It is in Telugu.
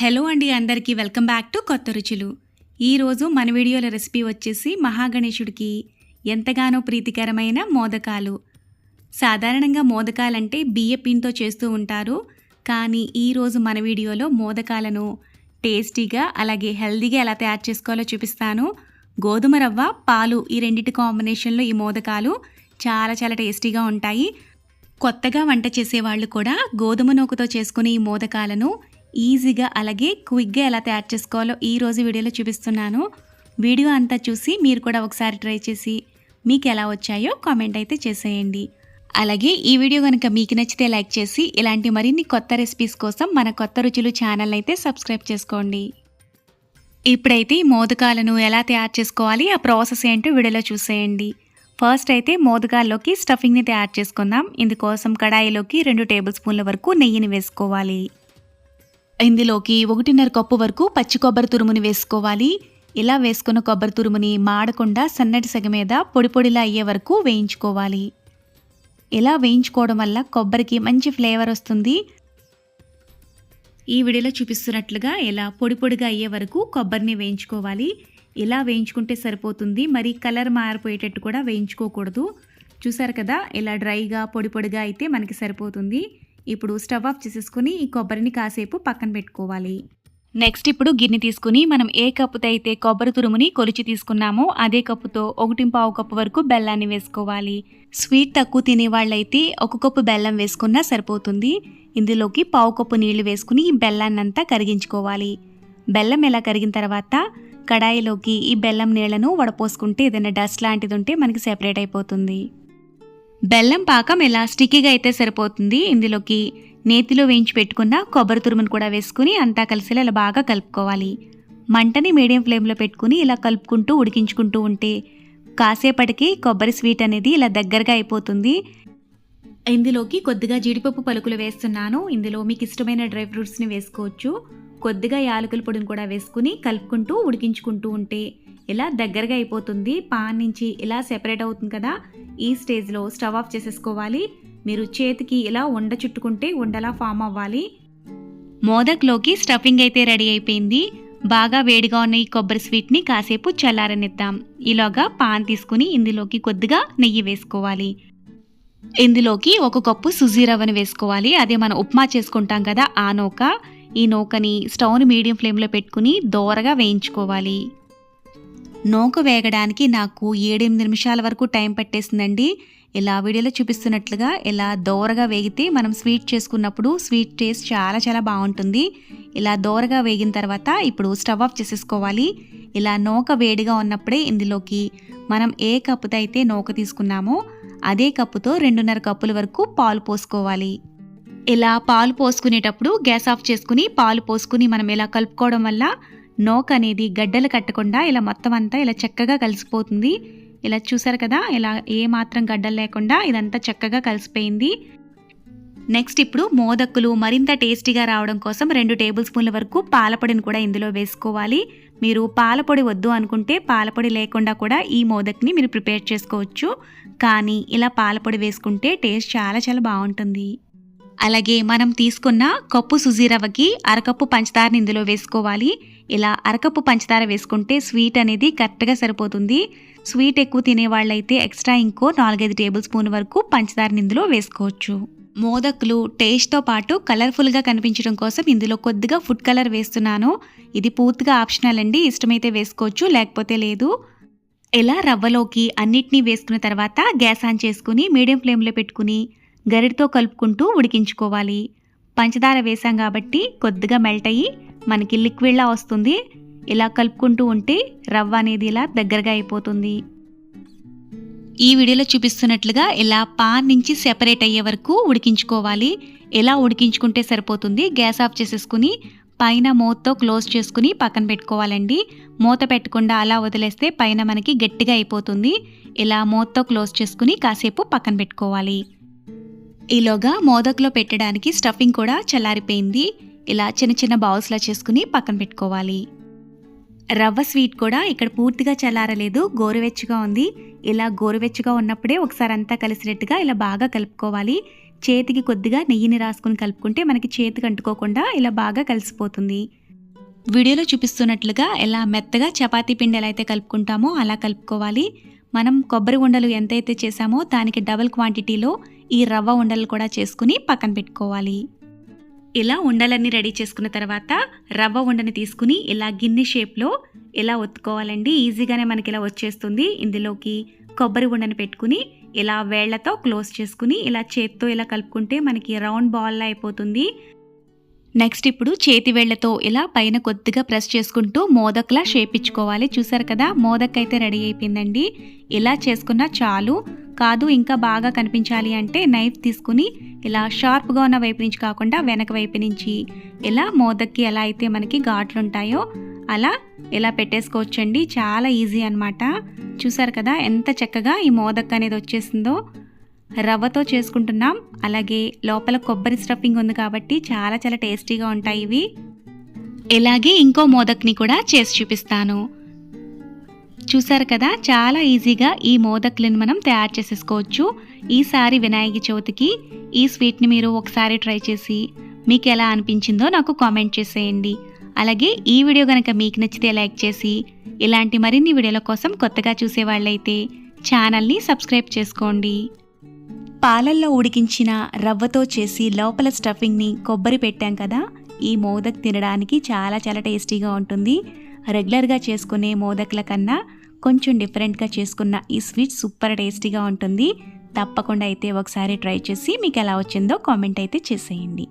హలో అండి అందరికీ వెల్కమ్ బ్యాక్ టు కొత్త రుచులు. ఈరోజు మన వీడియోల రెసిపీ వచ్చేసి మహాగణేశుడికి ఎంతగానో ప్రీతికరమైన మోదకాలు. సాధారణంగా మోదకాలంటే బియ్య పిండితో చేస్తూ ఉంటారు. కానీ ఈరోజు మన వీడియోలో మోదకాలను టేస్టీగా అలాగే హెల్దీగా ఎలా తయారు చేసుకోవాలో చూపిస్తాను. గోధుమ రవ్వ పాలు ఈ రెండింటి కాంబినేషన్లో ఈ మోదకాలు చాలా చాలా టేస్టీగా ఉంటాయి. కొత్తగా వంట చేసేవాళ్ళు కూడా గోధుమ నూకతో చేసుకునే ఈ మోదకాలను ఈజీగా అలాగే క్విక్గా ఎలా తయారు చేసుకోవాలో ఈ రోజు వీడియోలో చూపిస్తున్నాను. వీడియో అంతా చూసి మీరు కూడా ఒకసారి ట్రై చేసి మీకు ఎలా వచ్చాయో కామెంట్ అయితే చేసేయండి. అలాగే ఈ వీడియో కనుక మీకు నచ్చితే లైక్ చేసి ఇలాంటి మరిన్ని కొత్త రెసిపీస్ కోసం మన కొత్త రుచులు ఛానల్ అయితే సబ్స్క్రైబ్ చేసుకోండి. ఇప్పుడైతే ఈ మోదకాలను ఎలా తయారు చేసుకోవాలి ఆ ప్రాసెస్ ఏంటో వీడియోలో చూసేయండి. ఫస్ట్ అయితే మోదకాల్లోకి స్టఫింగ్ని తయారు చేసుకుందాం. ఇందుకోసం కడాయిలోకి రెండు టేబుల్ స్పూన్ల వరకు నెయ్యిని వేసుకోవాలి. ఇందులోకి ఒకటిన్నర కప్పు వరకు పచ్చి కొబ్బరి తురుముని వేసుకోవాలి. ఇలా వేసుకున్న కొబ్బరి తురుముని మాడకుండా సన్నటి సగ మీద పొడి పొడిలా అయ్యే వరకు వేయించుకోవాలి. ఇలా వేయించుకోవడం వల్ల కొబ్బరికి మంచి ఫ్లేవర్ వస్తుంది. ఈ వీడియోలో చూపిస్తున్నట్లుగా ఇలా పొడి పొడిగా అయ్యే వరకు కొబ్బరిని వేయించుకోవాలి. ఇలా వేయించుకుంటే సరిపోతుంది. మరి కలర్ మారిపోయేటట్టు కూడా వేయించుకోకూడదు. చూసారు కదా ఇలా డ్రైగా పొడి పొడిగా అయితే మనకి సరిపోతుంది. ఇప్పుడు స్టవ్ ఆఫ్ చేసేసుకుని ఈ కొబ్బరిని కాసేపు పక్కన పెట్టుకోవాలి. నెక్స్ట్ ఇప్పుడు గిన్నె తీసుకుని మనం ఏ కప్పుతో అయితే కొబ్బరి తురుముని కొలిచి తీసుకున్నామో అదే కప్పుతో ఒకటి పావు కప్పు వరకు బెల్లాన్ని వేసుకోవాలి. స్వీట్ తక్కువ తినే వాళ్ళైతే ఒక కప్పు బెల్లం వేసుకున్నా సరిపోతుంది. ఇందులోకి పావు కప్పు నీళ్ళు వేసుకుని ఈ బెల్లాన్నంతా కరిగించుకోవాలి. బెల్లం ఎలా కరిగిన తర్వాత కడాయిలోకి ఈ బెల్లం నీళ్ళను వడపోసుకుంటే ఏదైనా డస్ట్ లాంటిది ఉంటే మనకి సెపరేట్ అయిపోతుంది. బెల్లం పాకం ఇలా స్టిక్కీగా అయితే సరిపోతుంది ఇందులోకి నేతిలో వేయించి పెట్టుకున్న కొబ్బరి తురుమును కూడా వేసుకుని అంతా కలిసేలా ఇలా బాగా కలుపుకోవాలి. మంటని మీడియం ఫ్లేమ్లో పెట్టుకుని ఇలా కలుపుకుంటూ ఉడికించుకుంటూ ఉంటే కాసేపటికి కొబ్బరి స్వీట్ అనేది ఇలా దగ్గరగా అయిపోతుంది. ఇందులోకి కొద్దిగా జీడిపప్పు పలుకులు వేస్తున్నాను. ఇందులో మీకు ఇష్టమైన డ్రై ఫ్రూట్స్ని వేసుకోవచ్చు. కొద్దిగా యాలకుల పొడిని కూడా వేసుకుని కలుపుకుంటూ ఉడికించుకుంటూ ఉంటే ఇలా దగ్గరగా అయిపోతుంది. పాన్ నుంచి ఇలా సెపరేట్ అవుతుంది కదా ఈ స్టేజ్లో స్టవ్ ఆఫ్ చేసేసుకోవాలి. మీరు చేతికి ఇలా ఉండ చుట్టుకుంటే ఉండలా ఫామ్ అవ్వాలి. మోదక్లోకి స్టఫింగ్ అయితే రెడీ అయిపోయింది. బాగా వేడిగా ఉన్న ఈ కొబ్బరి స్వీట్ని కాసేపు చల్లారనిద్దాం. ఇలాగా పాన్ తీసుకుని ఇందులోకి కొద్దిగా నెయ్యి వేసుకోవాలి. ఇందులోకి ఒక కప్పు సుజీ రవ్వను వేసుకోవాలి. అదే మనం ఉప్మా చేసుకుంటాం కదా ఆ నూక. ఈ నూకని స్టవ్ని మీడియం ఫ్లేమ్లో పెట్టుకుని దోరగా వేయించుకోవాలి. నూక వేగడానికి నాకు ఏడెనిమిది నిమిషాల వరకు టైం పట్టేసిందండి. ఇలా వీడియోలో చూపిస్తున్నట్లుగా ఇలా దోరగా వేగితే మనం స్వీట్ చేసుకున్నప్పుడు స్వీట్ టేస్ట్ చాలా చాలా బాగుంటుంది. ఇలా దోరగా వేగిన తర్వాత ఇప్పుడు స్టవ్ ఆఫ్ చేసేసుకోవాలి. ఇలా నూక వేడిగా ఉన్నప్పుడే ఇందులోకి మనం ఏ కప్పుతో అయితే నూక తీసుకున్నామో అదే కప్పుతో రెండున్నర కప్పుల వరకు పాలు పోసుకోవాలి. ఇలా పాలు పోసుకునేటప్పుడు గ్యాస్ ఆఫ్ చేసుకుని పాలు పోసుకుని మనం ఇలా కలుపుకోవడం వల్ల నోక్ అనేది గడ్డలు కట్టకుండా ఇలా మొత్తం అంతా ఇలా చక్కగా కలిసిపోతుంది. ఇలా చూసారు కదా ఇలా ఏ మాత్రం గడ్డలు లేకుండా ఇదంతా చక్కగా కలిసిపోయింది. నెక్స్ట్ ఇప్పుడు మోదక్కులు మరింత టేస్టీగా రావడం కోసం రెండు టేబుల్ స్పూన్ల వరకు పాలపొడిని కూడా ఇందులో వేసుకోవాలి. మీరు పాలపొడి వద్దు అనుకుంటే పాలపొడి లేకుండా కూడా ఈ మోదక్ని మీరు ప్రిపేర్ చేసుకోవచ్చు. కానీ ఇలా పాలపొడి వేసుకుంటే టేస్ట్ చాలా చాలా బాగుంటుంది. అలాగే మనం తీసుకున్న కప్పు సుజీ రవ్వకి అరకప్పు పంచదారని ఇందులో వేసుకోవాలి. ఇలా అరకప్పు పంచదార వేసుకుంటే స్వీట్ అనేది కరెక్ట్గా సరిపోతుంది. స్వీట్ ఎక్కువ తినే వాళ్ళైతే ఎక్స్ట్రా ఇంకో నాలుగైదు టేబుల్ స్పూన్ వరకు పంచదార ఇందులో వేసుకోవచ్చు. మోదకులు టేస్ట్తో పాటు కలర్ఫుల్గా కనిపించడం కోసం ఇందులో కొద్దిగా ఫుడ్ కలర్ వేస్తున్నాను. ఇది పూర్తిగా ఆప్షనల్ అండి. ఇష్టమైతే వేసుకోవచ్చు లేకపోతే లేదు. ఇలా రవ్వలోకి అన్నిటినీ వేసుకున్న తర్వాత గ్యాస్ ఆన్ చేసుకుని మీడియం ఫ్లేమ్లో పెట్టుకుని గరిటతో కలుపుకుంటూ ఉడికించుకోవాలి. పంచదార వేసాం కాబట్టి కొద్దిగా మెల్ట్ అయ్యి మనకి లిక్విడ్లా వస్తుంది. ఇలా కలుపుకుంటూ ఉంటే రవ్వ అనేది ఇలా దగ్గరగా అయిపోతుంది. ఈ వీడియోలో చూపిస్తున్నట్లుగా ఇలా పాన్ నుంచి సెపరేట్ అయ్యే వరకు ఉడికించుకోవాలి. ఎలా ఉడికించుకుంటే సరిపోతుంది గ్యాస్ ఆఫ్ చేసేసుకుని పైన మూతతో క్లోజ్ చేసుకుని పక్కన పెట్టుకోవాలండి. మూత పెట్టకుండా అలా వదిలేస్తే పైన మనకి గట్టిగా అయిపోతుంది. ఇలా మూతతో క్లోజ్ చేసుకుని కాసేపు పక్కన పెట్టుకోవాలి. ఈలోగా మోదక్లో పెట్టడానికి స్టఫింగ్ కూడా చల్లారిపోయింది. ఇలా చిన్న చిన్న బౌల్స్లా చేసుకుని పక్కన పెట్టుకోవాలి. రవ్వ స్వీట్ కూడా ఇక్కడ పూర్తిగా చల్లారలేదు గోరువెచ్చగా ఉంది. ఇలా గోరువెచ్చగా ఉన్నప్పుడే ఒకసారి అంతా కలిసినట్టుగా ఇలా బాగా కలుపుకోవాలి. చేతికి కొద్దిగా నెయ్యిని రాసుకుని కలుపుకుంటే మనకి చేతికి అంటుకోకుండా ఇలా బాగా కలిసిపోతుంది. వీడియోలో చూపిస్తున్నట్లుగా ఎలా మెత్తగా చపాతీ పిండి ఎలా అయితే కలుపుకుంటామో అలా కలుపుకోవాలి. మనం కొబ్బరి ఉండలు ఎంతైతే చేసామో దానికి డబుల్ క్వాంటిటీలో ఈ రవ్వ ఉండలు కూడా చేసుకుని పక్కన పెట్టుకోవాలి. ఇలా ఉండలన్నీ రెడీ చేసుకున్న తర్వాత రవ్వ ఉండని తీసుకుని ఇలా గిన్నె షేప్లో ఇలా ఒత్తుకోవాలండి. ఈజీగానే మనకి ఇలా వచ్చేస్తుంది. ఇందులోకి కొబ్బరి ఉండని పెట్టుకుని ఇలా వేళ్ళతో క్లోజ్ చేసుకుని ఇలా చేత్తో ఇలా కలుపుకుంటే మనకి రౌండ్ బాల్లా అయిపోతుంది. నెక్స్ట్ ఇప్పుడు చేతి వేళ్ళతో ఇలా పైన కొద్దిగా ప్రెస్ చేసుకుంటూ మోదక్లా షేప్ ఇచ్చుకోవాలి. చూసారు కదా మోదక్ అయితే రెడీ అయిపోయిందండి. ఇలా చేసుకున్నా చాలు. కాదు ఇంకా బాగా కనిపించాలి అంటే నైఫ్ తీసుకుని ఇలా షార్ప్గా ఉన్న వైపు నుంచి కాకుండా వెనక వైపు నుంచి ఇలా మోదక్కి ఎలా అయితే మనకి ఘాట్లు ఉంటాయో అలా ఇలా పెట్టేసుకోవచ్చండి. చాలా ఈజీ అనమాట చూసారు కదా ఎంత చక్కగా ఈ మోదక్ అనేది వచ్చేసిందో. రవ్వతో చేసుకుంటున్నాం. అలాగే లోపల కొబ్బరి స్టఫింగ్ ఉంది కాబట్టి చాలా చాలా టేస్టీగా ఉంటాయి ఇవి. ఇలాగే ఇంకో మోదక్ని కూడా చేసి చూపిస్తాను. చూసారు కదా చాలా ఈజీగా ఈ మోదక్లను మనం తయారు చేసేసుకోవచ్చు. ఈసారి వినాయక చవితికి ఈ స్వీట్ని మీరు ఒకసారి ట్రై చేసి మీకు ఎలా అనిపించిందో నాకు కామెంట్ చేసేయండి. అలాగే ఈ వీడియో కనుక మీకు నచ్చితే లైక్ చేసి ఇలాంటి మరిన్ని వీడియోల కోసం కొత్తగా చూసేవాళ్ళైతే ఛానల్ని సబ్స్క్రైబ్ చేసుకోండి. పాలల్లో ఉడికించిన రవ్వతో చేసి లోపల స్టఫింగ్ని కొబ్బరి పెట్టాం కదా ఈ మోదక్ తినడానికి చాలా చాలా టేస్టీగా ఉంటుంది. రెగ్యులర్గా చేసుకునే మోదక్ల కన్నా కొంచెం డిఫరెంట్గా చేసుకున్న ఈ స్వీట్ సూపర్ టేస్టీగా ఉంటుంది. తప్పకుండా అయితే ఒకసారి ట్రై చేసి మీకు ఎలా వచ్చిందో కామెంట్ అయితే చేసేయండి.